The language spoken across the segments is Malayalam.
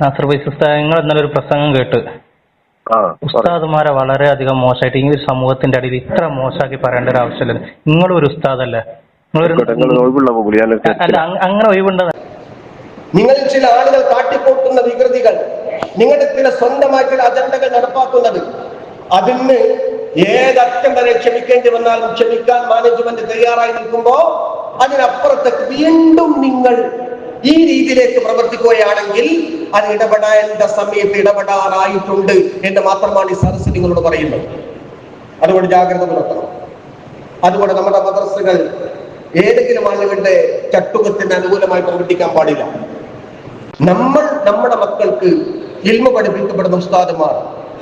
നാസർ ഉസ്താദ് നിങ്ങൾ ഇന്നലെ ഒരു പ്രസംഗം കേട്ട്. ഉസ്താദുമാരെ വളരെയധികം മോശമായിട്ട് ഈ ഒരു സമൂഹത്തിന്റെ അടിയിൽ ഇത്ര മോശമാക്കി പറയേണ്ട ഒരു ആവശ്യമില്ല. നിങ്ങളും ഒരു ഉസ്താദല്ലേ? നിങ്ങൾ അല്ല അങ്ങ- അങ്ങനെ ഒഴിവുണ്ടെന്ന് നിങ്ങൾ ചില ആളുകൾ കാട്ടിക്കൂട്ടുന്ന വികൃതികൾ നിങ്ങളുടെ ചില സ്വന്തമായിട്ടുള്ള ചില അജണ്ടകൾ നടപ്പാക്കുന്നത് അതിന് ഏതറ്റം വരെ ക്ഷമിക്കേണ്ടി വന്നാലും ക്ഷമിക്കാൻ മാനേജ്മെന്റ് തയ്യാറായി നിൽക്കുമ്പോ അതിനപ്പുറത്തേക്ക് വീണ്ടും നിങ്ങൾ ഈ രീതിയിലേക്ക് പ്രവർത്തിക്കുകയാണെങ്കിൽ അത് ഇടപെടേണ്ട സമയത്ത് ഇടപെടാറായിട്ടുണ്ട് എന്ന് മാത്രമാണ് ഈ സദസ് നിങ്ങളോട് പറയുന്നത്. അതുകൊണ്ട് ജാഗ്രത പുലർത്തണം. അതുകൊണ്ട് നമ്മുടെ മദ്രസകൾ ഏതെങ്കിലും ആളുകളുടെ ചട്ടുകത്തിന് അനുകൂലമായി പ്രവർത്തിക്കാൻ പാടില്ല. നമ്മൾ നമ്മുടെ മക്കൾക്ക് ഇൽമ പഠിപ്പിക്കപ്പെടുന്ന ഉസ്താദുമാർ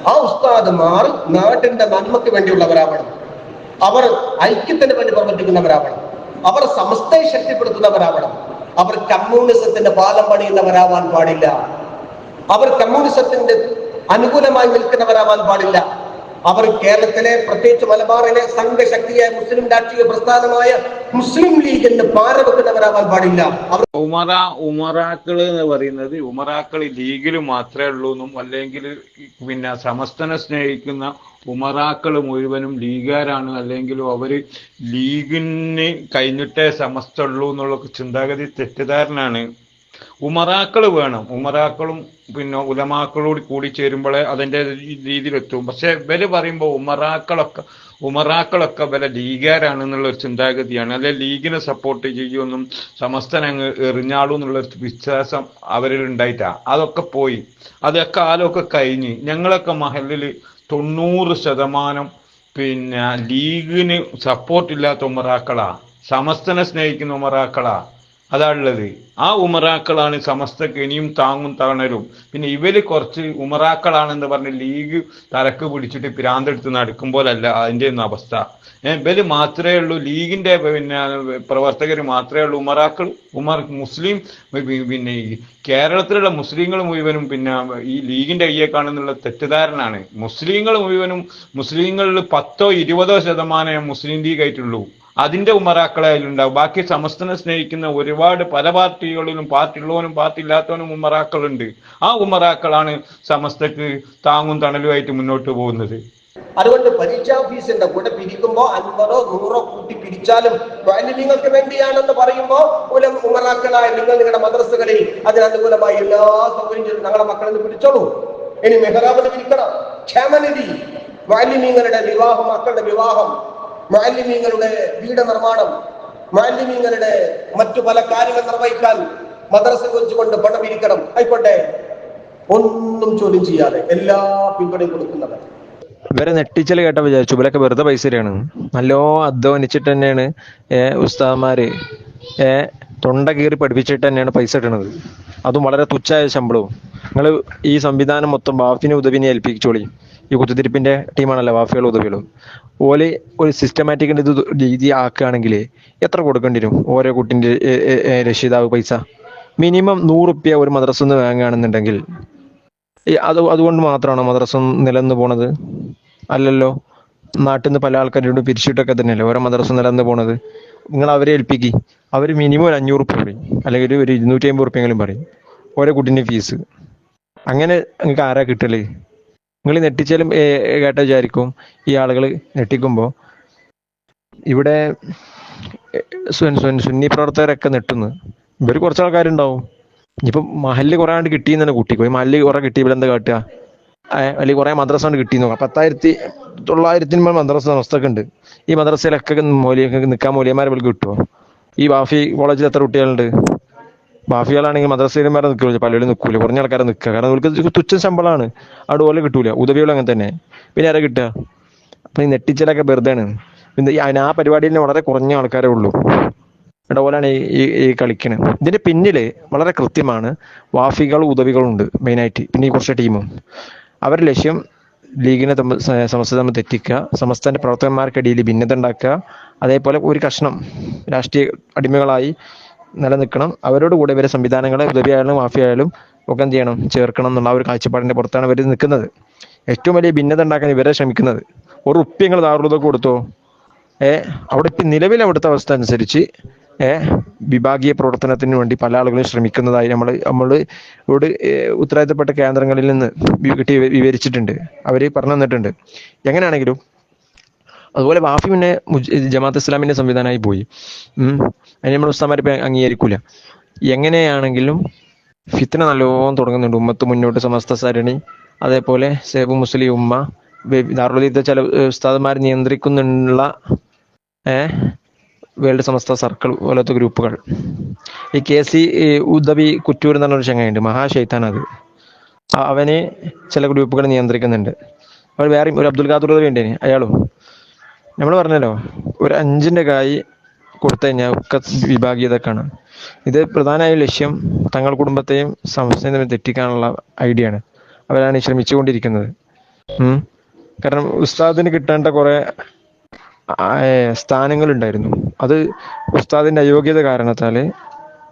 ആ ഉസ്താദുമാർ നാട്ടിന്റെ നന്മയ്ക്ക് വേണ്ടിയുള്ളവരാവണം. അവർ ഐക്യത്തിന് വേണ്ടി പ്രവർത്തിക്കുന്നവരാവണം. അവർ സമസ്തയെ ശക്തിപ്പെടുത്തുന്നവരാവണം. അവർ കമ്മ്യൂണിസത്തിന്റെ പാലം പണിയുന്നവരാവാൻ പാടില്ല. അവർ കമ്മ്യൂണിസത്തിന്റെ അനുകൂലമായി നിൽക്കുന്നവരാവാൻ പാടില്ല. അവർ കേരളത്തിലെ പ്രത്യേകിച്ച് മലബാറിലെ സംഘശക്തിയായ മുസ്ലിം രാഷ്ട്രീയ പ്രസ്ഥാനമായ മുസ്ലിം ലീഗിന്റെ പാരവെക്കുന്നവരാവാൻ പാടില്ല. അവർ ഉമറ ഉമറാക്കൾ എന്ന് പറയുന്നത് ഉമറാക്കൾ ലീഗിൽ മാത്രമേ ഉള്ളൂ എന്നും അല്ലെങ്കിൽ പിന്നെ സമസ്തനെ സ്നേഹിക്കുന്ന ഉമറാക്കൾ മുഴുവനും ലീഗുകാരാണ് അല്ലെങ്കിൽ അവർ ലീഗിന് കഴിഞ്ഞിട്ടേ സമസ്ത ഉള്ളൂ എന്നുള്ള ചിന്താഗതി തെറ്റിദ്ധാരണയാണ്. ഉമറാക്കൾ വേണം. ഉമറാക്കളും പിന്നെ ഉലമാക്കളോട് കൂടി ചേരുമ്പോഴേ അതിന്റെ രീതിയിലെത്തും. പക്ഷെ വില പറയുമ്പോൾ ഉമറാക്കളൊക്കെ ഉമറാക്കളൊക്കെ വില ലീഗാരാണ് എന്നുള്ള ഒരു ചിന്താഗതിയാണ്. അല്ലെ ലീഗിനെ സപ്പോർട്ട് ചെയ്യുമെന്നും സമസ്തനങ്ങ് എറിഞ്ഞാളൂ എന്നുള്ള വിശ്വാസം അവരിൽ ഉണ്ടായിട്ടാ. അതൊക്കെ പോയി. അതൊക്കെ ആലൊക്കെ കഴിഞ്ഞ് ഞങ്ങളൊക്കെ മഹലിൽ തൊണ്ണൂറ് ശതമാനം പിന്നെ ലീഗിന് സപ്പോർട്ട് ഇല്ലാത്ത ഉമറാക്കളാ. സമസ്തനെ സ്നേഹിക്കുന്ന ഉമറാക്കളാ. അതാ ഉള്ളത് ആ ഉമറാക്കളാണ് സമസ്തക്ക് ഇനിയും താങ്ങും തണലും പിന്നെ ഇവർ കുറച്ച് ഉമറാക്കളാണെന്ന് പറഞ്ഞ് ലീഗ് തലക്ക് പിടിച്ചിട്ട് പിരാന്തെടുത്ത് നടക്കുമ്പോഴല്ല അതിന്റെ ഒന്നും അവസ്ഥ. ഇവർ മാത്രമേ ഉള്ളൂ ലീഗിന്റെ പിന്നെ പ്രവർത്തകർ മാത്രമേ ഉള്ളൂ ഉമറാക്കൾ ഉമർ മുസ്ലിം പിന്നെ കേരളത്തിലുള്ള മുസ്ലിങ്ങൾ മുഴുവനും പിന്നെ ഈ ലീഗിന്റെ കയ്യെ കാണുന്നുള്ള തെറ്റിദ്ധാരണയാണ്. മുസ്ലിങ്ങൾ മുഴുവനും മുസ്ലിങ്ങളിൽ പത്തോ ഇരുപതോ ശതമാനമേ മുസ്ലിം ലീഗ് ആയിട്ടുള്ളൂ. അതിന്റെ ഉമ്മറാക്കളെ അതിലുണ്ടാവും ബാക്കി സമസ്തനെ സ്നേഹിക്കുന്ന ഒരുപാട് പല പാർട്ടികളിലും പാർട്ടി ഉള്ളവനും പാർട്ടി ഇല്ലാത്തവനും ഉമ്മറാക്കളുണ്ട്. ആ ഉമ്മറാക്കളാണ് സമസ്തക്ക് താങ്ങും തണലുമായിട്ട് മുന്നോട്ട് പോകുന്നത്. അതുകൊണ്ട് പരീക്ഷാ ഫീസിന്റെ കൂടെ പിരിക്കുമ്പോ അൻപതോ നൂറോ കൂട്ടി പിരിച്ചാലും നിങ്ങൾക്ക് വേണ്ടിയാണെന്ന് പറയുമ്പോ ഉലം ഉമറാക്കളായ നിങ്ങൾ നിങ്ങളുടെ മദ്രസകളിൽ അതിനനുകൂലമായി എല്ലാ സൗകര്യം ഞങ്ങളുടെ മക്കളിൽ നിന്ന് പിടിച്ചോളൂ. ഇനി മെഹറാബിന് പിരിക്കണം ക്ഷേമനിധി. മാലിന്യങ്ങളുടെ വിവാഹം മക്കളുടെ വിവാഹം. മാലിന്യങ്ങളുടെ വീട് നിർമ്മാണം മാലിന്യങ്ങളുടെ മറ്റു പല കാര്യങ്ങൾ നിർവഹിക്കാൻ മദ്രസ വെച്ചുകൊണ്ട് പണം ഇരിക്കണം. ആയിക്കോട്ടെ. ഒന്നും ചോദ്യം ചെയ്യാതെ എല്ലാ പിന്തുണയും കൊടുക്കുന്നവർ. ഇവരെ നെട്ടിച്ചൽ കേട്ട വിചാരിച്ചു. ഇവരൊക്കെ വെറുതെ പൈസ തരാണ്. നല്ലോ അധ്വാനിച്ചിട്ട് തന്നെയാണ് ഏ ഉസ്താദ്മാര് ഏ തൊണ്ട കീറി പഠിപ്പിച്ചിട്ട് തന്നെയാണ് പൈസ ഇട്ടണത് അതും വളരെ തുച്ഛായ ശമ്പളവും. നിങ്ങൾ ഈ സംവിധാനം മൊത്തം ബാഫിനെ ഉദവിനെ ഏൽപ്പിച്ചോളി. ഈ കുത്തിത്തിരിപ്പിന്റെ ടീമാണല്ലോ വാഫികളും ഉദവികളും. ഓൽ ഒരു സിസ്റ്റമാറ്റിക് ഇത് രീതി ആക്കുകയാണെങ്കിൽ എത്ര കൊടുക്കേണ്ടി വരും ഓരോ ഏ, രക്ഷിതാവ് പൈസ? മിനിമം നൂറുപ്യ ഒരു മദ്രസ നിന്ന് വാങ്ങുകയാണെന്നുണ്ടെങ്കിൽ അത് അതുകൊണ്ട് മാത്രമാണോ മദ്രസ നിലനിന്ന് പോണത്? അല്ലല്ലോ. നാട്ടിൽ നിന്ന് പല ആൾക്കാരോട് പിരിച്ചിട്ടൊക്കെ തന്നെയല്ലേ ഓരോ മദ്രസ നിലനിന്ന് പോണത്? നിങ്ങൾ അവരെ ഏൽപ്പിക്കി. അവർ മിനിമം ഒരു അഞ്ഞൂറ് ഉറുപ്പ്യ പറയും. അല്ലെങ്കിൽ ഒരു ഇരുന്നൂറ്റി അമ്പത് ഉറുപ്പ്യെങ്കിലും പറയും. ഓരോ കുട്ടീന്റെ ഫീസ്. അങ്ങനെ നിങ്ങൾക്ക് ആരാ കിട്ടൽ? നിങ്ങൾ നെട്ടിച്ചാലും കേട്ട വിചാരിക്കും ഈ ആളുകൾ നെട്ടിക്കുമ്പോൾ ഇവിടെ സുന്നി പ്രവർത്തകരൊക്കെ നെട്ടുന്നു. ഇവർ കുറച്ച് ആൾക്കാരുണ്ടാവും. ഇനിയിപ്പം മഹല്ല് കുറെ ആണ്ട് കിട്ടിയെന്ന് തന്നെ കൂട്ടിക്കോ. ഈ കുറെ കിട്ടി ഇവിടെ എന്താ കാട്ടുക അല്ലെങ്കിൽ കുറെ മദ്രസ കൊണ്ട് കിട്ടി നോക്കാം. പത്തായിരത്തി തൊള്ളായിരത്തിന് മേൽ മദ്രസ അവസ്ഥയൊക്കെ ഉണ്ട്. ഈ മദ്രസയിലൊക്കെ മൂലിയൊക്കെ നിൽക്കാൻ മൂലിയന്മാരെ വിളിക്ക് കിട്ടുമോ ഈ ബാഫി കോളേജിൽ എത്ര കുട്ടികളുണ്ട്? ബാഫികളാണെങ്കിൽ മദ്രസയിലും വരെ നിൽക്കില്ല. പലരും നിൽക്കൂല. കുറഞ്ഞ ആൾക്കാരെ നിൽക്കുക. കാരണം അവർക്ക് തുച്ഛ ശമ്പളമാണ്. അവിടെ ഓല കിട്ടൂല. ഉദവികൾ അങ്ങനെ തന്നെ. പിന്നെ ആരാ കിട്ടുക? അപ്പൊ ഈ നെട്ടിച്ചലൊക്കെ വെറുതെയാണ്. പിന്നെ ആ പരിപാടിയിൽ വളരെ കുറഞ്ഞ ആൾക്കാരേ ഉള്ളൂ. ഇവിടെ പോലാണ് ഈ ഈ- കളിക്കണേ. ഇതിന്റെ പിന്നിൽ വളരെ കൃത്യമാണ് വാഫികൾ ഉദവികളും ഉണ്ട് മെയിനായിട്ട്. പിന്നെ ഈ കുറച്ച് ടീമും. അവരുടെ ലക്ഷ്യം ലീഗിനെ സമസ്ത തമ്മിൽ തെറ്റിക്കുക. സമസ്തന്റെ പ്രവർത്തകന്മാർക്കിടയിൽ ഭിന്നത ഉണ്ടാക്കുക. അതേപോലെ ഒരു കഷ്ണം രാഷ്ട്രീയ അടിമകളായി നിലനിൽക്കണം. അവരോട് കൂടെ ഇവരെ സംവിധാനങ്ങളെ ഉദവിയായാലും മാഫിയായാലും ഒക്കെ എന്ത് ചെയ്യണം? ചേർക്കണം എന്നുള്ള ഒരു കാഴ്ചപ്പാടിന്റെ പുറത്താണ് ഇവർ നിൽക്കുന്നത്. ഏറ്റവും വലിയ ഭിന്നത ഉണ്ടാക്കാൻ ഇവരെ ശ്രമിക്കുന്നത്. ഒരു ഉപ്പ്യങ്ങൾ ദാറുതൊക്കെ കൊടുത്തോ? ഏ അവിടെ ഇപ്പം നിലവിൽ അവിടുത്തെ അവസ്ഥ അനുസരിച്ച് ഏ വിഭാഗീയ പ്രവർത്തനത്തിന് വേണ്ടി പല ആളുകളും ശ്രമിക്കുന്നതായി നമ്മൾ നമ്മൾ ഇവിടെ ഉത്തരവാദിത്തപ്പെട്ട കേന്ദ്രങ്ങളിൽ നിന്ന് കിട്ടി വിവരിച്ചിട്ടുണ്ട്. അവർ പറഞ്ഞു തന്നിട്ടുണ്ട്. എങ്ങനെയാണെങ്കിലും അതുപോലെ വാഫി പിന്നെ ജമാഅത്ത് ഇസ്ലാമിന്റെ സംവിധാനമായി പോയി. അതിന് നമ്മൾ ഉസ്താമാരെ ഇപ്പൊ അംഗീകരിക്കൂല. എങ്ങനെയാണെങ്കിലും ഫിത്തന നല്ലോണം തുടങ്ങുന്നുണ്ട്. ഉമ്മത്ത് മുന്നോട്ട് സമസ്ത സരണി അതേപോലെ സേബു മുസ്ലിം ഉമ്മ ദാറുൽ ചില ഉസ്താദന്മാർ നിയന്ത്രിക്കുന്നുള്ള വേൾഡ് സമസ്ത സർക്കിൾ പോലത്തെ ഗ്രൂപ്പുകൾ. ഈ കെ സി ഉദവി കുറ്റൂർ എന്ന് പറഞ്ഞൊരു ചങ്ങയുണ്ട്. മഹാശൈത്താൻ അത്. അവനെ ചില ഗ്രൂപ്പുകൾ നിയന്ത്രിക്കുന്നുണ്ട്. അവർ വേറെ ഒരു അബ്ദുൽ ഖാദർ ഉണ്ടേനെ അയാളും. നമ്മൾ പറഞ്ഞല്ലോ ഒരു അഞ്ചിന്റെ കായ് കൊടുത്തു കഴിഞ്ഞാൽ ഒക്കെ വിഭാഗീയതക്കാണ്. ഇത് പ്രധാനമായ ലക്ഷ്യം തങ്ങൾ കുടുംബത്തെയും സംസ്ഥാനത്തെയും തെറ്റിക്കാനുള്ള ഐഡിയ ആണ് അവരാണ് ശ്രമിച്ചുകൊണ്ടിരിക്കുന്നത്. കാരണം ഉസ്താദിന് കിട്ടേണ്ട കുറെ സ്ഥാനങ്ങൾ ഉണ്ടായിരുന്നു അത് ഉസ്താദിന്റെ അയോഗ്യത കാരണത്താൽ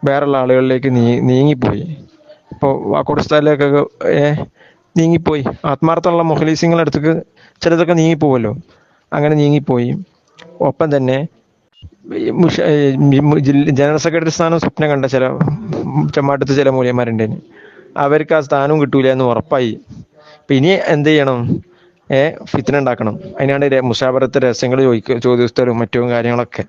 വേറെയുള്ള ആളുകളിലേക്ക് നീ നീങ്ങിപ്പോയി. ഇപ്പോൾ വാക്കോട് ഉസ്താദിലേക്കൊക്കെ നീങ്ങിപ്പോയി. ആത്മാർത്ഥമുള്ള മൊഹലീസിങ്ങളുടെ അടുത്തേക്ക് ചിലതൊക്കെ നീങ്ങിപ്പോവല്ലോ. അങ്ങനെ നീങ്ങിപ്പോയി. ഒപ്പം തന്നെ ജനറൽ സെക്രട്ടറി സ്ഥാനം സ്വപ്നം കണ്ട ചില ചെമ്മാട്ടത്ത് ചില മൂല്യന്മാരുണ്ട് അവർക്ക് ആ സ്ഥാനവും കിട്ടൂല എന്ന് ഉറപ്പായി. അപ്പൊ ഇനി എന്ത് ചെയ്യണം? ഏ ഫിത്തിന ഉണ്ടാക്കണം. അതിനാണ് രെ- രഹസ്യങ്ങൾ ചോദിക്കുക ചോദ്യോത്തരവും മറ്റും കാര്യങ്ങളൊക്കെ.